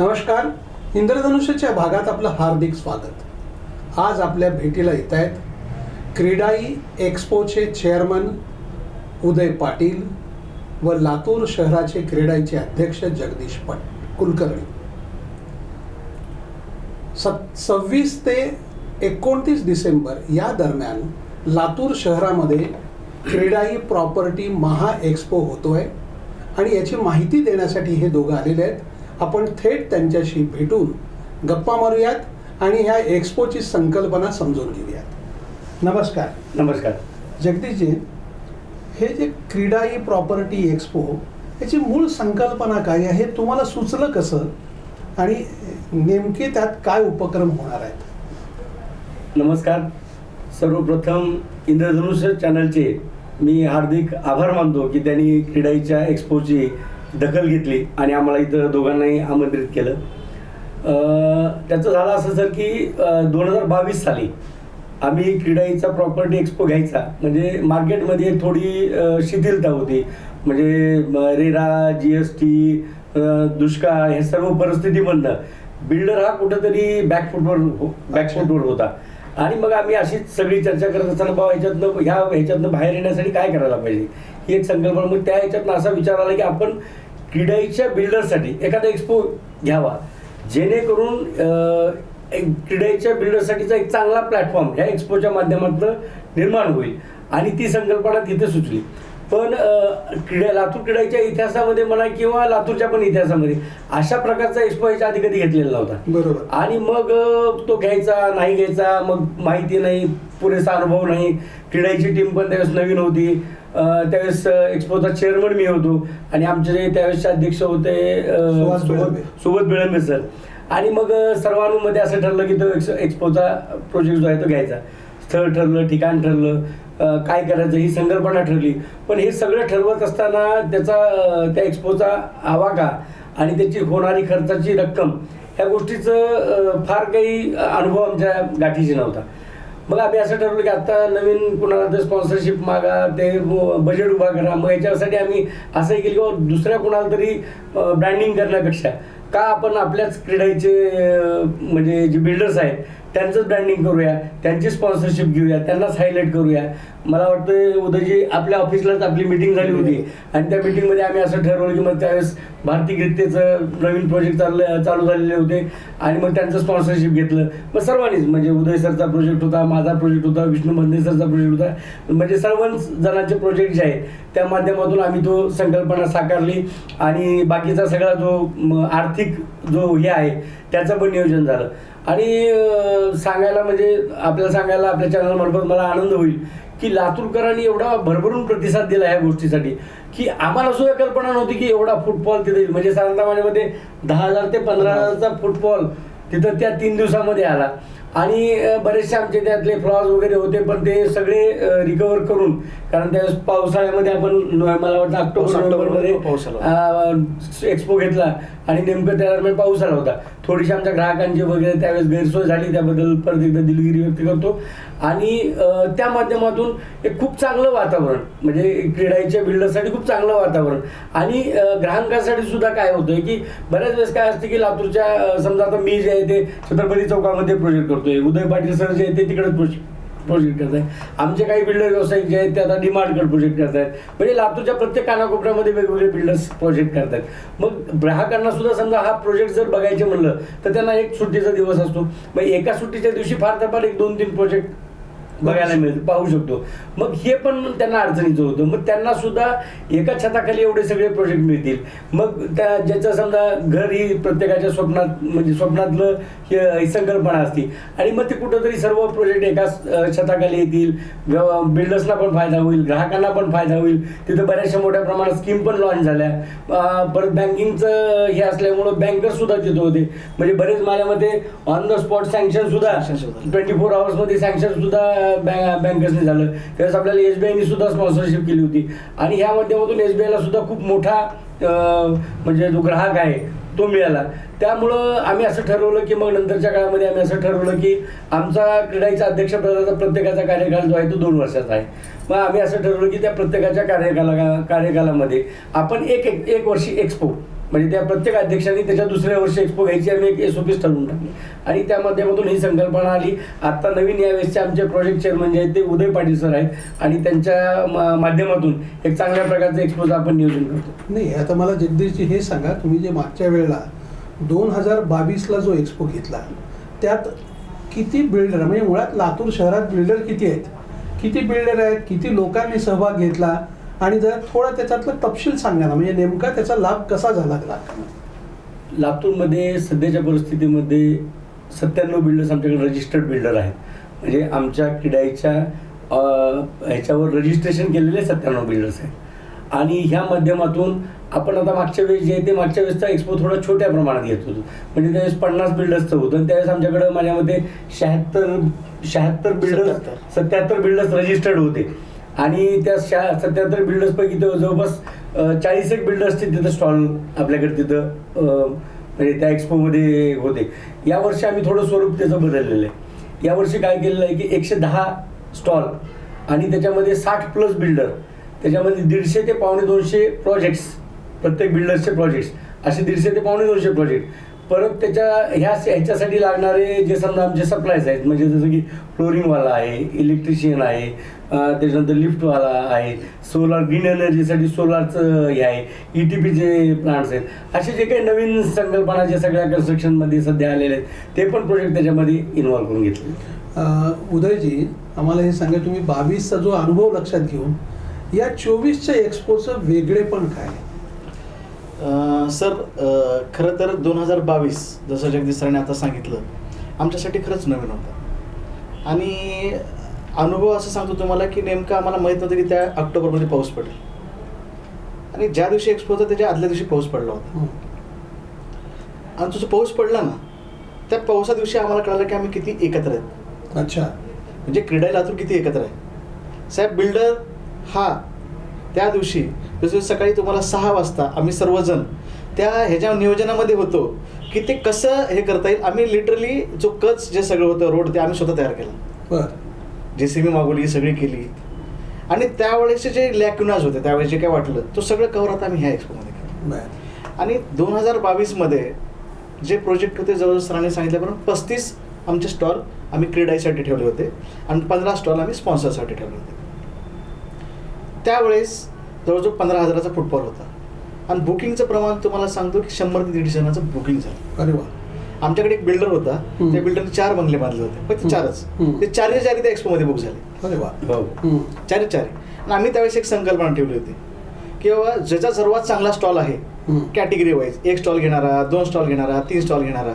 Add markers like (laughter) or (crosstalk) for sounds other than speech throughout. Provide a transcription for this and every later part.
नमस्कार. इंद्रधनुष्याच्या भागात आपलं हार्दिक स्वागत. आज आपल्या भेटीला येत आहेत क्रीडाई एक्सपोचे चेअरमन उदय पाटील व लातूर शहराचे क्रीडाईचे अध्यक्ष जगदीश पट कुलकर्णी. सत् सव्वीस ते एकोणतीस डिसेंबर या दरम्यान लातूर शहरामध्ये क्रीडाई प्रॉपर्टी महा एक्सपो होतोय आणि याची माहिती देण्यासाठी हे दोघं आलेले आहेत. आपण थेट त्यांच्याशी भेटून गप्पा मारूयात आणि ह्या एक्सपोची संकल्पना समजून घेऊयात. नमस्कार. नमस्कार. जगदीशजी हे जे क्रीडाई प्रॉपर्टी एक्सपो याची मूळ संकल्पना काय आहे हे तुम्हाला सुचलं कसं? आणि नेमके त्यात काय उपक्रम होणार आहेत? नमस्कार. सर्वप्रथम इंद्रधनुष्य चॅनलचे मी हार्दिक आभार मानतो की त्यांनी क्रीडाईच्या एक्सपोची दखल घेतली आणि आम्हाला इथं दोघांनाही आमंत्रित केलं. त्याचं झालं असं सर की दोन हजार बावीस साली आम्ही क्रीडाईचा प्रॉपर्टी एक्सपो घ्यायचा. म्हणजे मार्केटमध्ये थोडी शिथिलता होती. म्हणजे रेरा जी एस टी दुष्काळ हे सर्व परिस्थितीमधनं बिल्डर हा कुठंतरी बॅकफुटवर बॅकफुटवर होता. आणि मग आम्ही अशीच सगळी चर्चा करत असताना बाबा ह्याच्यातनं ह्या ह्याच्यातनं बाहेर येण्यासाठी काय करायला पाहिजे? ही एक संकल्पना. मग त्या ह्याच्यातनं असा विचार आला की आपण क्रीडाईच्या बिल्डरसाठी एखादा एक्सपो घ्यावा. जेणेकरून एक क्रीडाईच्या बिल्डरसाठीचा एक चांगला प्लॅटफॉर्म ह्या एक्सपोच्या माध्यमातून निर्माण होईल. आणि ती संकल्पना तिथे सुचली. पण क्रीडा लातूर क्रीडाईच्या इतिहासामध्ये म्हणा किंवा लातूरच्या पण इतिहासामध्ये अशा प्रकारचा एक्सपो याच्या आधी कधी घेतलेला नव्हता बरोबर आणि मग तो घ्यायचा नाही घ्यायचा मग माहिती नाही पुरेसा अनुभव नाही क्रीडाईची टीम पण त्यावेळेस नवीन होती त्यावेळेस एक्सपोचा चेअरमन मी होतो आणि आमचे जे त्यावेळेसचे अध्यक्ष होते सुबोध- बेळंबे. सर आणि मग सर्वांमध्ये असं ठरलं की तो एक्स- एक्सपोचा प्रोजेक्ट जो आहे तो घ्यायचा स्थळ ठरलं ठिकाण ठरलं काय करायचं ही संकल्पना ठरली. पण हे सगळं ठरवत असताना त्याचा त्या एक्सपोचा आवाका आणि त्याची होणारी खर्चाची रक्कम ह्या गोष्टीचं फार काही अनुभव आमच्या गाठीशी नव्हता. मग आम्ही असं ठरवलं की आता नवीन कुणाला तर स्पॉन्सरशिप मागा ते बजेट उभा करा. मग याच्यासाठी आम्ही असंही केलं की दुसऱ्या कुणाला तरी ब्रँडिंग करण्यापेक्षा. का आपण आपल्याच क्रीडाईचे म्हणजे जे बिल्डर्स आहेत त्यांचंच ब्रँडिंग करूया त्यांची स्पॉन्सरशिप घेऊया त्यांनाच हायलाईट करूया. मला वाटतं उद्याची आपल्या ऑफिसलाच आपली मिटिंग झाली होती. आणि त्या मिटिंगमध्ये आम्ही असं ठरवलं की मग त्यावेळेस भारती गिरतेचं नवीन प्रोजेक्ट चाललं चालू झालेले होते. आणि मग त्यांचं स्पॉन्सरशिप घेतलं. मग सर्वांनीच म्हणजे उदय सरचा प्रोजेक्ट होता माझा प्रोजेक्ट होता विष्णू बंदे सरचा प्रोजेक्ट होता. म्हणजे सर्वच जणांचे प्रोजेक्ट जे आहेत त्या माध्यमातून आम्ही तो संकल्पना साकारली. आणि बाकीचा सगळा जो आर्थिक जो हे आहे त्याचं पण नियोजन झालं. आणि सांगायला म्हणजे आपल्याला सांगायला आपल्या चॅनलमार्फत मला आनंद होईल की लातूरकरांनी एवढा भरभरून प्रतिसाद दिला या गोष्टीसाठी की आम्हाला सुद्धा कल्पना नव्हती की एवढा फुटबॉल तिथे येईल. म्हणजे साधारणपणे दहा हजार ते पंधरा हजारचा फुटबॉल तिथं त्या तीन दिवसामध्ये आला. आणि बरेचसे आमचे त्यातले फ्लॉज वगैरे होते पण ते सगळे रिकवर करून कारण त्यावेळेस पावसाळ्यामध्ये आपण मला वाटतं ऑक्टोबर नोव्हेंबरमध्ये. एक्सपो घेतला आणि नेमकं त्या दरम्यान पाऊस आला होता. थोडीशी आमच्या ग्राहकांची वगैरे त्यावेळेस गैरसोय झाली त्याबद्दल परत एकदा दिलगिरी व्यक्त करतो. आणि त्या माध्यमातून एक खूप चांगलं वातावरण म्हणजे क्रीडाईच्या बिल्डरसाठी खूप चांगलं वातावरण. आणि ग्राहकांसाठी सुद्धा काय होतंय की बऱ्याच वेळेस काय असते की लातूरच्या समजा आता मी जे आहे ते छत्रपती चौकामध्ये प्रोजेक्ट करतोय. उदय पाटील सर जे आहेत ते तिकडे प्रोजेक्ट प्रोजेक्ट करत आहे आमचे काही बिल्डर व्यावसायिक जे आहेत ते आता डिमांडकडे प्रोजेक्ट करत आहेत म्हणजे लातूरच्या प्रत्येक कानाकोपऱ्यामध्ये वेगवेगळे बिल्डर्स प्रोजेक्ट करत आहेत मग ग्राहकांना सुद्धा समजा हा प्रोजेक्ट जर बघायचे म्हणलं तर त्यांना एक सुट्टीचा दिवस असतो. मग एका सुट्टीच्या दिवशी फार तर फार एक दोन तीन प्रोजेक्ट बघायला मिळतं पाहू शकतो. मग हे पण त्यांना अडचणीचं होतं. मग त्यांना सुद्धा एका छताखाली एवढे सगळे प्रोजेक्ट मिळतील. मग त्या ज्याचं समजा घर ही प्रत्येकाच्या स्वप्नात म्हणजे स्वप्नातलं हे संकल्पना असती. आणि मग ते कुठंतरी सर्व प्रोजेक्ट एकाच छताखाली येतील. बिल्डर्सना पण फायदा होईल ग्राहकांना पण फायदा होईल. तिथं बऱ्याचशा मोठ्या प्रमाणात स्कीम पण लॉन्च झाल्या. परत बँकिंगचं हे असल्यामुळं बँकर सुद्धा तिथं होते. म्हणजे बरेच माझ्यामध्ये ऑन द स्पॉट सँक्शन सुद्धा. ट्वेंटी फोर आवर्समध्ये सँक्शन सुद्धा बँक बँकर्सने झालं. त्यावेळेस आपल्याला एस बी आयने सुद्धा स्पॉन्सरशिप केली होती. आणि ह्या माध्यमातून एस बी आयला सुद्धा खूप मोठा म्हणजे जो ग्राहक आहे तो मिळाला. त्यामुळं आम्ही असं ठरवलं की मग नंतरच्या काळामध्ये आम्ही असं ठरवलं की आमचा क्रीडाईचा अध्यक्षपदाचा प्रत्येकाचा कार्यकाळ जो आहे तो दोन वर्षाचा आहे. मग आम्ही असं ठरवलं की त्या प्रत्येकाच्या कार्यकाला कार्यकालामध्ये आपण एक एक एक वर्षी एक्सपो म्हणजे त्या प्रत्येक अध्यक्षांनी त्याच्या दुसऱ्या वर्षी एक्सपो घ्यायची आम्ही एक एस ओ पीच ठरवून टाकली. आणि त्या माध्यमातून ही संकल्पना आली. आत्ता नवीन यावेळेसचे आमचे प्रोजेक्ट चेअरमन जे आहेत ते उदय पाटील सर आहेत. आणि त्यांच्या मा- माध्यमातून एक चांगल्या प्रकारचं एक्सपोचं आपण नियोजन करतो. नाही आता मला जगदीशजी हे सांगा. तुम्ही जे मागच्या वेळेला दोन हजार बावीसला जो एक्सपो घेतला त्यात किती बिल्डर म्हणजे मुळात लातूर शहरात बिल्डर किती आहेत? किती बिल्डर आहेत? किती लोकांनी सहभाग घेतला? आणि जर थोडा त्याच्यातलं तपशील सांगा ना म्हणजे नेमका त्याचा लाभ कसा झाला ग्राहकांना लातूरमध्ये सध्याच्या परिस्थितीमध्ये सत्त्याण्णव बिल्डर्स आमच्याकडे रजिस्टर्ड बिल्डर आहेत. म्हणजे आमच्या किडाईच्या ह्याच्यावर रजिस्ट्रेशन केलेले सत्त्याण्णव बिल्डर्स आहेत. आणि ह्या माध्यमातून आपण आता मागच्या वेळेस जे आहे ते मागच्या वेळेसचा एक्सपो थोडा छोट्या प्रमाणात घेत होतो. म्हणजे त्यावेळेस पन्नास बिल्डर्सचं होतं आणि त्यावेळेस आमच्याकडं माझ्यामध्ये शहात्तर शहात्तर बिल्डर्स. सत्याहत्तर. बिल्डर्स रजिस्टर्ड होते. आणि त्या शा सत्याहत्तर बिल्डर्सपैकी तर जवळपास चाळीस एक बिल्डर्सचे तिथं स्टॉल आपल्याकडे तिथं म्हणजे त्या एक्सपोमध्ये होते. यावर्षी आम्ही थोडं स्वरूप त्याचं बदललेलं आहे. यावर्षी काय केलेलं आहे की एकशे दहा स्टॉल आणि त्याच्यामध्ये साठ प्लस बिल्डर त्याच्यामध्ये दीडशे ते पावणे दोनशे प्रोजेक्ट्स प्रत्येक बिल्डर्सचे प्रोजेक्ट्स असे दीडशे ते पावणे दोनशे प्रोजेक्ट परत त्याच्या ह्या ह्याच्यासाठी लागणारे जे समजा आमचे सप्लायज आहेत म्हणजे जसं की फ्लोरिंगवाला आहे इलेक्ट्रिशियन आहे त्याच्यानंतर लिफ्टवाला आहे सोलार ग्रीन एनर्जीसाठी सोलारचं हे आहे ई टी पीचे प्लांट्स आहेत. असे जे काही नवीन संकल्पना ज्या सगळ्या कन्स्ट्रक्शनमध्ये सध्या आलेले आहेत ते पण प्रोजेक्ट त्याच्यामध्ये इन्व्हॉल्व करून घेतले अं, उदयजी आम्हाला हे सांगा तुम्ही बावीसचा जो अनुभव लक्षात घेऊन या चोवीसच्या एक्सपोचं वेगळेपण काय? अं, सर खरं तर दोन हजार बावीस जसं जगदीश सरांनी आता सांगितलं आमच्यासाठी खरंच नवीन होतं. आणि अनुभव असं सांगतो तुम्हाला की नेमकं आम्हाला माहीत नव्हतं की त्या ऑक्टोबरमध्ये पाऊस पडेल. आणि ज्या दिवशी एक्सपो होता त्याच्या आदल्या दिवशी पाऊस पडला होता. आणि तुझा पाऊस पडला ना त्या पावसा दिवशी आम्हाला कळालं की आम्ही किती एकत्र आहेत. अच्छा. म्हणजे क्रीडा लातूर किती एकत्र आहे. साहेब बिल्डर हा त्या दिवशी जसं सकाळी तुम्हाला सहा वाजता आम्ही सर्वजण त्या ह्याच्या नियोजनामध्ये होतो की ते कसं हे करता येईल. आम्ही लिटरली जो कच जे सगळं होतं रोड ते आम्ही स्वतः तयार केला. बर. जे सी बी मागवली सगळी केली. आणि त्यावेळेसचे जे लॅक्युनाज होते त्यावेळेस जे काय वाटलं तो सगळं कवर आता आम्ही ह्या एक्सपोमध्ये केलं. आणि दोन हजार बावीसमध्ये जे प्रोजेक्ट होते जवळ सरांनी सांगितल्याप्रमाणे पस्तीस आमचे स्टॉल आम्ही क्रीडाईसाठी ठेवले होते आणि पंधरा स्टॉल आम्ही स्पॉन्सरसाठी ठेवले होते. त्यावेळेस जवळजवळ पंधरा हजाराचा फुटफॉल होता. आणि बुकिंगचं प्रमाण तुम्हाला सांगतो की शंभर ते दीडशे जणांचं बुकिंग झालं. अरे वा. आमच्याकडे एक बिल्डर होता. त्या बिल्डरने चार बंगले बांधले होते. फक्त हम्म. चारच. ते चारच्या चारी त्या एक्सपोमध्ये बुक झाले. अरे वा. हो. चारी. आणि आम्ही त्यावेळेस एक संकल्पना ठेवली होती. की बाबा ज्याचा सर्वात चांगला स्टॉल आहे. कॅटेगरी वाईज एक स्टॉल घेणारा दोन स्टॉल घेणारा तीन स्टॉल घेणारा.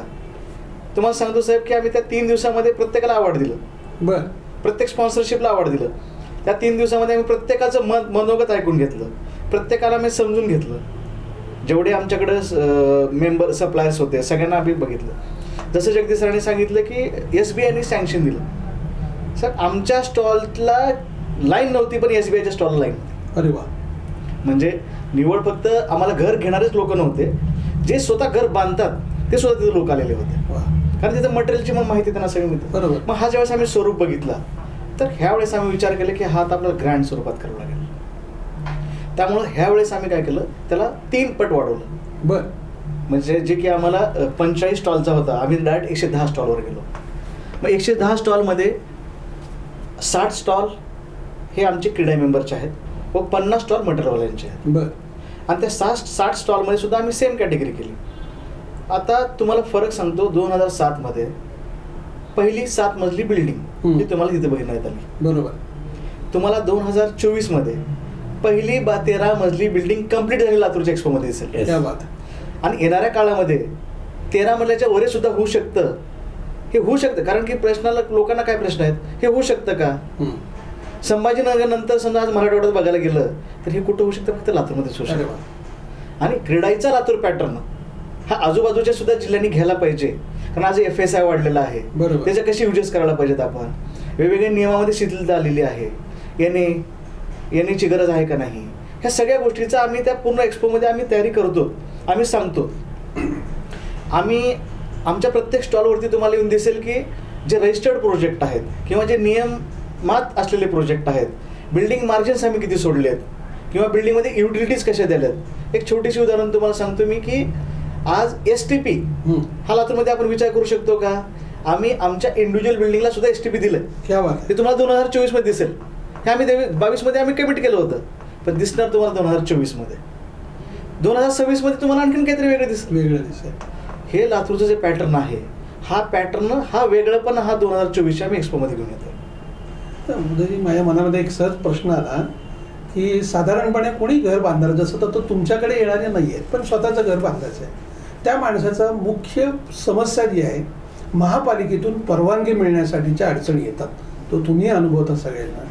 तुम्हाला सांगतो साहेब की आम्ही त्या तीन दिवसामध्ये प्रत्येकाला अवॉर्ड दिलं. बर. प्रत्येक स्पॉन्सरशिपला अवॉर्ड दिलं. त्या तीन दिवसामध्ये आम्ही प्रत्येकाचं मन मनोगत ऐकून घेतलं. प्रत्येकाला मी समजून घेतलं. जेवढे आमच्याकडं मेंबर सप्लायर्स होते सगळ्यांना आम्ही बघितलं. जसं जगदीश सरांनी सांगितलं की एस बी आयने सँक्शन दिलं. सर आमच्या स्टॉलला लाईन नव्हती पण एस बी आयच्या स्टॉलला लाईन अरे वा. म्हणजे निवड फक्त आम्हाला घर घेणारेच लोक नव्हते. जे स्वतः घर बांधतात ते सुद्धा तिथे लोक आलेले होते. कारण तिथं मटेरियलची मग माहिती त्यांना सगळी मिळते. बरोबर. मग हा ज्यावेळेस आम्ही स्वरूप बघितला तर ह्या वेळेस आम्ही विचार केला की हा आता आपल्याला ग्रँड स्वरूपात करावं लागेल. त्यामुळं ह्या वेळेस आम्ही काय केलं त्याला तीन पट वाढवलं. बर. म्हणजे जे की आम्हाला पंचेचाळीस स्टॉलचा होता आम्ही डायरेक्ट एकशे दहा स्टॉलवर गेलो. मग एकशे दहा स्टॉलमध्ये साठ स्टॉल हे आमचे क्रीडा मेंबरचे आहेत व पन्नास स्टॉल मटेरियलवाल्यांचे आहेत. बर. आणि त्या साठ साठ स्टॉलमध्ये सुद्धा आम्ही सेम कॅटेगरी केली. आता तुम्हाला फरक सांगतो दोन हजार सातमध्ये पहिली सात मजली बिल्डिंग. ही तुम्हाला तिथे बघण्यात आली. बरोबर. तुम्हाला दोन हजार चोवीसमध्ये पहिली बा तेरा मजली बिल्डिंग कंप्लीट झाली लातूरच्या एक्सपोमध्ये दिसेल. Yes. त्या बात. आणि येणाऱ्या काळामध्ये तेरा मजल्याच्या वरे सुद्धा होऊ शकतं. हे होऊ शकतं कारण की प्रश्नाला लोकांना काय प्रश्न आहेत? हे होऊ शकतं का. संभाजीनगर नंतर समजा आज मराठवाड्यात बघायला गेलं तर हे कुठं होऊ शकतं? फक्त लातूरमध्येच होऊ शकतं. आणि क्रीडाईचा लातूर पॅटर्न हा आजूबाजूच्या सुद्धा जिल्ह्यांनी घ्यायला पाहिजे. कारण आज एफ एस आय वाढलेला आहे. बरोबर. त्याच्या कशी युजेस करायला पाहिजेत आपण? वेगवेगळ्या नियमामध्ये शिथिलता आलेली आहे. येणे येण्याची गरज आहे का नाही? ह्या सगळ्या गोष्टीचा आम्ही त्या पूर्ण एक्सपोमध्ये आम्ही तयारी करतो. आम्ही सांगतो. आम्ही आमच्या प्रत्येक स्टॉलवरती तुम्हाला येऊन दिसेल की जे रजिस्टर्ड प्रोजेक्ट आहेत किंवा जे नियमात असलेले प्रोजेक्ट आहेत बिल्डिंग मार्जिन्स आम्ही किती सोडले आहेत किंवा बिल्डिंगमध्ये युटिलिटीज कशा दिल्यात एक छोटीशी उदाहरण तुम्हाला सांगतो मी की आज एस टी पी. हा लातूरमध्ये आपण विचार करू शकतो का? आम्ही आमच्या इंडिव्हिज्युअल बिल्डिंगला सुद्धा एस टी पी दिलं. ते तुम्हाला दोन हजार चोवीसमध्ये दिसेल. हे आम्ही बावीसमध्ये आम्ही कमिट केलं होतं. पण दिसणार तुम्हाला दोन हजार चोवीसमध्ये. दोन हजार सव्वीसमध्ये तुम्हाला आणखीन काहीतरी वेगळं दिसेल. वेगळं दिसेल. हे लातूरचं जे पॅटर्न आहे हा पॅटर्न हा वेगळंपण हा दोन हजार चोवीसच्या आम्ही एक्सपोमध्ये घेऊन येतो तर उदयजी माझ्या मनामध्ये एक सहज प्रश्न आला की साधारणपणे कोणी घर बांधणार जसं तर तो तुमच्याकडे येणारे नाही आहेत पण स्वतःचं घर बांधायचं आहे त्या माणसाचा मुख्य समस्या जी आहे महापालिकेतून परवानगी मिळण्यासाठीच्या अडचणी येतात. तो तुम्ही अनुभवता सगळ्यांना.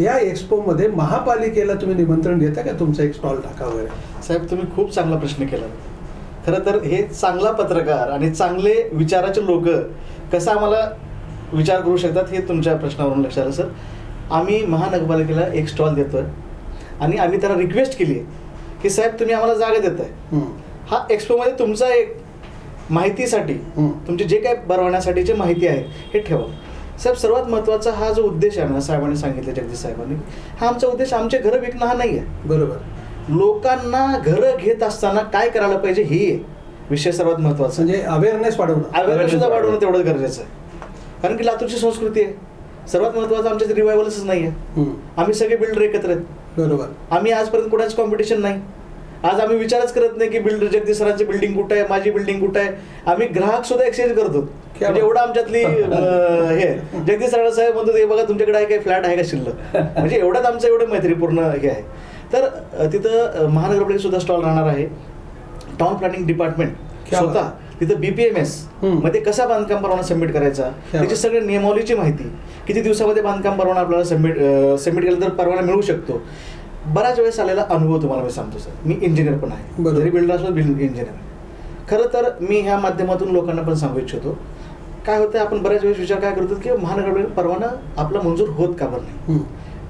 या एक्सपोमध्ये महापालिकेला तुम्ही निमंत्रण देता का तुमचा एक स्टॉल टाका वगैरे? साहेब तुम्ही खूप चांगला प्रश्न केला. खरं तर हे चांगला पत्रकार आणि चांगले विचाराचे लोक कसं आम्हाला विचार करू शकतात हे तुमच्या प्रश्नावरून लक्षात आलं सर. आम्ही महानगरपालिकेला एक स्टॉल देतोय आणि आम्ही त्यांना रिक्वेस्ट केली आहे की साहेब तुम्ही आम्हाला जागा देताय. हम्म. हा एक्सपोमध्ये तुमचा एक माहितीसाठी. तुमचे जे काय बनवण्यासाठीची माहिती आहे हे ठेवा. साहेब सर्वात महत्त्वाचा हा जो उद्देश आहे ना साहेबांनी सांगितलं जगदीश साहेबांनी हा आमचा उद्देश आमचे घरं विकणं हा नाही आहे बरोबर. लोकांना घरं घेत असताना काय करायला पाहिजे हे आहे. विषय सर्वात महत्त्वाचा. म्हणजे अवेअरनेस वाढवणं. अवेअरनेस सुद्धा वाढवणं. तेवढं गरजेचं आहे. कारण की लातूरची संस्कृती आहे. सर्वात महत्वाचं आमच्यात रिवायवलच नाही आहे. आम्ही सगळे बिल्डर एकत्र आहेत. बरोबर. आम्ही आजपर्यंत कुणाच कॉम्पिटिशन नाही. आज आम्ही विचारच करत नाही की बिल्डर जगदीश सरांची बिल्डिंग कुठं आहे माझी बिल्डिंग कुठं आहे आम्ही ग्राहक सुद्धा एक्सचेंज करतो म्हणजे. एवढं आमच्यातली (laughs) हे. जगदीश सरांना साहेब म्हणतो "हे बघा तुमच्याकडे आहे काही फ्लॅट आहे का शिल्लक म्हणजे एवढ्यात आमचं एवढं मैत्रीपूर्ण हे आहे तर तिथं अं, महानगरपालिकेत सुद्धा स्टॉल राहणार आहे टाउन प्लॅनिंग डिपार्टमेंट स्वतः. तिथं बीपीएमएस. मध्ये कसा बांधकाम परवाना सबमिट करायचा त्याची बात. सगळी नियमावलीची माहिती किती दिवसामध्ये बांधकाम परवाना आपल्याला सबमिट सबमिट केलं तर परवाना मिळू शकतो बऱ्याच वेळेस आलेला अनुभव तुम्हाला मी सांगतो सर मी इंजिनियर पण आहे. जरी बिल्डर असलो इंजिनियर खरं तर मी ह्या माध्यमातून लोकांना पण सांगू इच्छितो काय होतं आपण बऱ्याच वेळेस विचार काय करतो की महानगरपालिका परवाना आपला मंजूर होत का बरं नाही.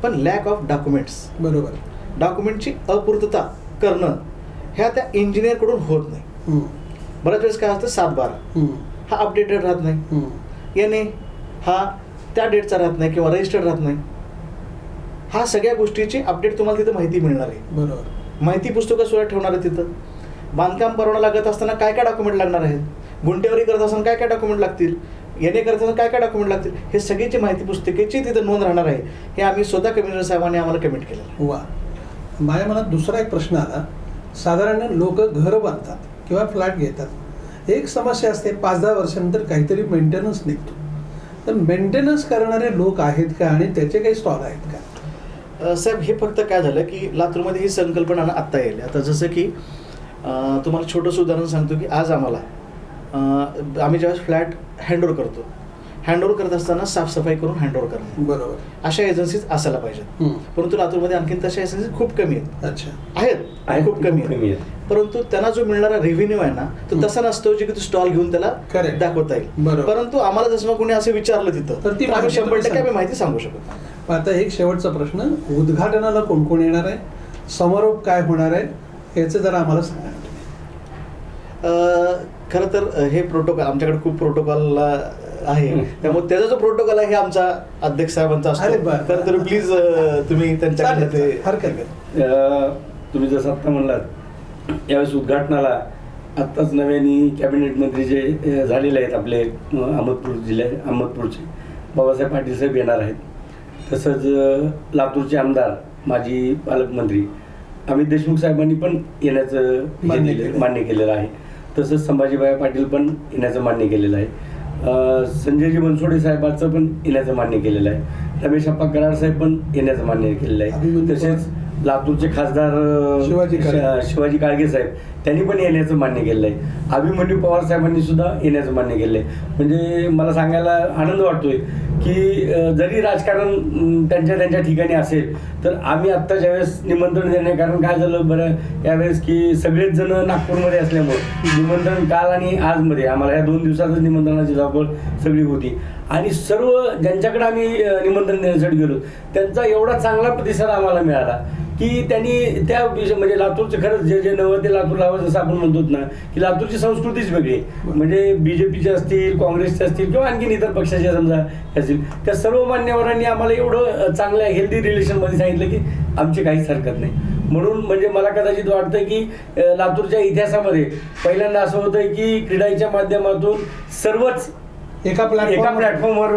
पण लॅक ऑफ डॉक्युमेंट्स बरोबर डॉक्युमेंटची अपूर्तता करणं ह्या त्या इंजिनियरकडून होत नाही. बऱ्याच वेळेस काय असतं सात बारा. हा अपडेटेड राहत नाही. याने हा त्या डेटचा राहत नाही किंवा रजिस्टर्ड राहत नाही हा सगळ्या गोष्टीची अपडेट तुम्हाला तिथं माहिती मिळणार आहे. बरोबर. माहिती पुस्तकं सुद्धा ठेवणार आहे तिथं. बांधकाम परवाना लागत असताना काय काय डॉक्युमेंट लागणार आहेत? गुंटेवारी करत असताना काय काय डॉक्युमेंट लागतील? येणे करत असताना काय काय डॉक्युमेंट लागतील? हे सगळीची माहिती पुस्तकेची तिथं नोंद राहणार आहे. हे आम्ही स्वतः कमिशनर साहेबांनी आम्हाला कमिट केलेलं आहे. वा. माझ्या मनात दुसरा एक प्रश्न आला. साधारण लोक घरं बांधतात किंवा फ्लॅट घेतात. एक समस्या असते पाच दहा वर्षानंतर काहीतरी मेंटेनन्स निघतो. तर मेंटेनन्स करणारे लोक आहेत का? आणि त्याचे काही स्टॉल आहेत का? साहेब हे फक्त काय झालं की लातूरमध्ये ही संकल्पना ना आत्ता येईल आता जसं की तुम्हाला छोटंसं उदाहरण सांगतो की आज आम्हाला आम्ही ज्यावेळेस फ्लॅट हँडओव्हर करतो हँडओव्हर करत असताना साफसफाई करून हँडओव्हर करणं बरोबर अशा एजन्सीज असायला पाहिजेत. परंतु लातूरमध्ये आणखीन तशा एजन्सी खूप कमी आहेत अच्छा आहेत खूप कमी आहेत. परंतु त्यांना जो मिळणारा रेव्हेन्यू आहे ना तो. तसा नसतो जे की तू स्टॉल घेऊन त्याला. दाखवता येईल. परंतु आम्हाला जसं कोणी असं विचारलं तिथं तर आम्ही शंभर टक्के आम्ही. माहिती सांगू शकतो आता एक शेवटचा प्रश्न उद्घाटनाला कोण कोण येणार आहे? समारोप काय होणार आहे? याचं जरा आम्हाला सांगा. अ, खरं तर हे प्रोटोकॉल आमच्याकडे खूप प्रोटोकॉल आहे. त्यामुळे त्याचा जो प्रोटोकॉल आहे हे आमचा अध्यक्ष साहेबांचा असतो. तर तुम्ही प्लीज तुम्ही त्यांच्याकडे. ते हरकत तुम्ही जसं आत्ता म्हणलात यावेळेस उद्घाटनाला आत्ताच नव्याने कॅबिनेट मंत्री जे झालेले आहेत आपले अहमदपूर जिल्ह्यात अहमदपूरचे. बाबासाहेब पाटील साहेब येणार आहेत. तसंच लातूरचे आमदार माजी पालकमंत्री अमित देशमुख साहेबांनी पण येण्याचं मान्य केलं. केलेलं आहे. तसंच संभाजीबाई पाटील पण येण्याचं मान्य केलेलं आहे. संजयजी बनसोडे साहेबांचं पण येण्याचं मान्य केलेलं आहे. रमेश अप्पा कराड साहेब पण येण्याचं मान्य केलेलं आहे. तसेच लातूरचे खासदार शिवाजी शिवाजी काळगे साहेब त्यांनी पण येण्याचं मान्य केलेलं आहे. अभिमन्यू पवार साहेबांनी सुद्धा येण्याचं मान्य केलं आहे. म्हणजे मला सांगायला आनंद वाटतोय की जरी राजकारण त्यांच्या त्यांच्या ठिकाणी असेल तर आम्ही आत्ता ज्यावेळेस निमंत्रण देणे कारण काय झालं बरं यावेळेस की सगळेच जण नागपूरमध्ये असल्यामुळे निमंत्रण काल आणि आजमध्ये आम्हाला या दोन दिवसातच निमंत्रणाची धावपळ सगळी होती. आणि सर्व ज्यांच्याकडे आम्ही निमंत्रण देण्यासाठी गेलो त्यांचा एवढा चांगला प्रतिसाद आम्हाला मिळाला की त्यांनी त्या विषय म्हणजे लातूरचं खरंच जे जे नवं ते लातूर लावं जसं आपण म्हणतो ना की लातूरची संस्कृतीच वेगळी. म्हणजे बीजेपीचे असतील काँग्रेसचे असतील किंवा आणखीन इतर पक्षाचे समजा असतील त्या सर्व मान्यवरांनी आम्हाला एवढं चांगल्या हेल्दी रिलेशनमध्ये सांगितलं की आमची काहीच हरकत नाही म्हणून म्हणजे मला कदाचित वाटतं की लातूरच्या इतिहासामध्ये पहिल्यांदा असं होतं की क्रीडाईच्या माध्यमातून सर्वच एका एका प्लॅटफॉर्मवर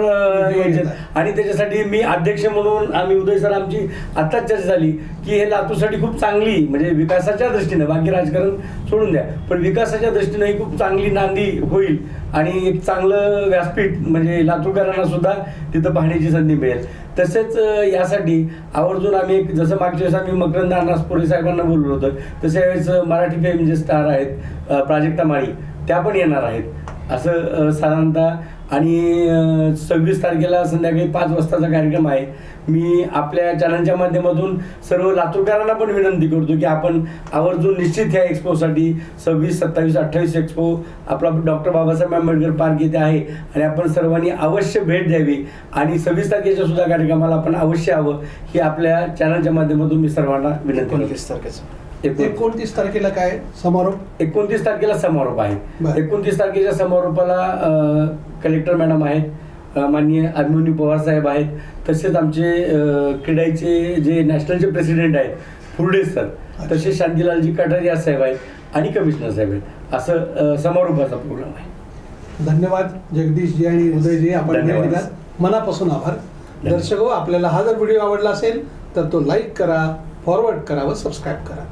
यायचे. आणि त्याच्यासाठी मी अध्यक्ष म्हणून आम्ही उदय सर आमची आत्ताच चर्चा झाली की हे लातूरसाठी खूप चांगली म्हणजे विकासाच्या दृष्टीनं बाकी राजकारण सोडून द्या. पण विकासाच्या दृष्टीनं ही खूप चांगली नांदी होईल आणि एक चांगलं व्यासपीठ म्हणजे लातूरकरांना सुद्धा तिथं पाहण्याची संधी मिळेल. तसेच यासाठी आवर्जून आम्ही एक जसं मागच्या वेळेस आम्ही मकरंद अनासपुरे साहेबांना बोललो होतं तसं यावेळेस मराठी फिल्म जे स्टार आहेत प्राजक्ता माळी त्या पण येणार आहेत. असं साधारणतः आणि सव्वीस तारखेला संध्याकाळी पाच वाजताचा कार्यक्रम आहे. मी आपल्या चॅनलच्या माध्यमातून सर्व लातूरकरांना पण विनंती करतो की आपण आवर्जून निश्चित ह्या एक्सपोसाठी सव्वीस सत्तावीस अठ्ठावीस एक्सपो आपला डॉक्टर बाबासाहेब आंबेडकर पार्क येथे आहे आणि आपण सर्वांनी अवश्य भेट द्यावी. आणि सव्वीस तारखेच्या सुद्धा कार्यक्रमाला आपण अवश्य हवं ही आपल्या चॅनलच्या माध्यमातून मी सर्वांना विनंती करतो. एकोणतीस तारखेचं. एकोण- एकोणतीस तारखेला काय? समारोप. एकोणतीस तारखेला समारोप आहे. एकोणतीस तारखेच्या समारोपाला कलेक्टर मॅडम आहेत माननीय अभिमन्यू पवार साहेब आहेत तसेच आमचे क्रीडाईचे जे नॅशनलचे प्रेसिडेंट आहेत फुर्डे सर. तसेच शांतीलालजी कटारिया साहेब आहेत आणि कमिशनर साहेब आहेत. असं समारोपाचा प्रोग्राम आहे. धन्यवाद जगदीशजी आणि उदयजी आपण मनापासून आभार. दर्शको आपल्याला हा जर व्हिडिओ आवडला असेल तर तो लाईक करा फॉरवर्ड करा व सबस्क्राईब करा.